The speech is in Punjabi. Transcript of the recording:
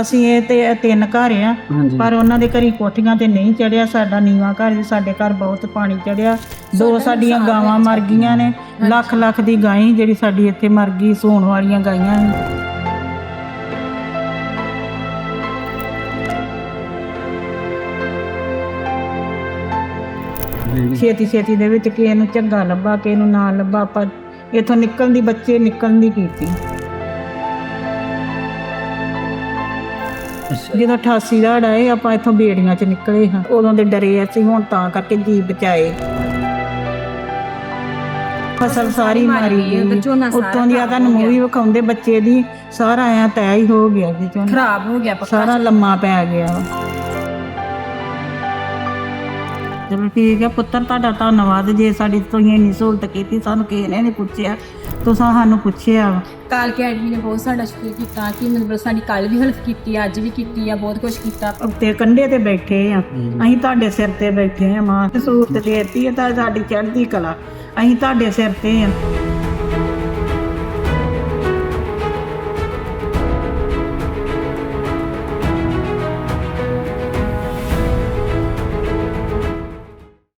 ਅਸੀਂ ਇਹ ਤੇ ਤਿੰਨ ਘਰ ਆ ਹਾਂਜੀ। ਪਰ ਉਹਨਾਂ ਦੇ ਘਰੀ ਕੋਠੀਆਂ ਤੇ ਨਹੀਂ ਚੜਿਆ ਸਾਡਾ ਨੀਵਾ ਘਰ ਜੀ ਸਾਡੇ ਘਰ ਬਹੁਤ ਪਾਣੀ ਚੜਿਆ। ਦੋ ਸਾਡੀਆਂ ਗਾਵਾਂ ਮਰ ਗਈਆਂ ਨੇ ਲੱਖ ਲੱਖ ਦੀ ਗਾਂ ਜਿਹੜੀ ਸਾਡੀ ਇੱਥੇ ਮਰ ਗਈ ਸੂਣ ਵਾਲੀਆਂ ਗਾਈਆਂ ਜੀ। ਛੇਤੀ ਛੇਤੀ ਦੇ ਵਿੱਚ ਕਿਸੇ ਨੂੰ ਝੱਗਾ ਲੱਭਾ ਕਿਸੇ ਨੂੰ ਨਾ ਲੱਭਾ ਆਪਾਂ ਇਥੋਂ ਨਿਕਲਣ ਦੀ ਬੱਚੇ ਨਿਕਲਣ ਦੀ ਕੀਤੀ। ਜਦੋਂ 88 ਦਾ ਹੜਾ ਇਹ ਆਪਾਂ ਇਥੋਂ ਬੇੜੀਆਂ 'ਚ ਨਿਕਲੇ ਹਾਂ। ਉਦੋਂ ਦੇ ਡਰੇ ਅਸੀਂ ਹੁਣ ਤਾਂ ਕਰਕੇ ਜੀ ਬਚਾਏ। ਫਸਲ ਸਾਰੀ ਮਾਰੀ ਗਈ ਉੱਤੋਂ ਦੀ ਆ ਤੁਹਾਨੂੰ ਮੂਵੀ ਵਿਖਾਉਂਦੇ ਬੱਚੇ ਦੀ ਸਾਰਾ ਐ ਤੈ ਹੀ ਹੋ ਗਿਆ ਜੀ ਚੋਂ ਖਰਾਬ ਹੋ ਗਿਆ ਸਾਰਾ ਲੰਮਾ ਪੈ ਗਿਆ। ਚਲੋ ਠੀਕ ਹੈ ਪੁੱਤਰ ਤੁਹਾਡਾ ਧੰਨਵਾਦ। ਜੇ ਸਾਡੀ ਤੁਸੀਂ ਇੰਨੀ ਸਹੂਲਤ ਕੀਤੀ ਸਾਨੂੰ ਕਿਸੇ ਨੇ ਨਹੀਂ ਪੁੱਛਿਆ। ਤੁਸੀਂ ਸਾਨੂੰ ਪੁੱਛਿਆ। ਵਾ। ਕਾਲ ਕੇ ਐਡਮੀ ਨੇ ਬਹੁਤ ਸਾਡਾ ਸ਼ੁਕਰ ਕੀਤਾ ਕਿ ਮਤਲਬ ਸਾਡੀ ਕੱਲ ਵੀ ਹੈਲਪ ਕੀਤੀ ਅੱਜ ਵੀ ਕੀਤੀ ਆ ਬਹੁਤ ਕੁਝ ਕੀਤਾ। ਉੱਤੇ ਕੰਢੇ ਤੇ ਬੈਠੇ ਆ। ਅਸੀਂ ਤੁਹਾਡੇ ਸਿਰ ਤੇ ਬੈਠੇ ਆ ਮਾਂ। ਸਹੂਲਤ ਦੇਤੀ ਹੈ ਤਾਂ ਸਾਡੀ ਚੜ੍ਹਦੀ ਕਲਾ। ਅਸੀਂ ਤੁਹਾਡੇ ਸਿਰ ਤੇ ਆ।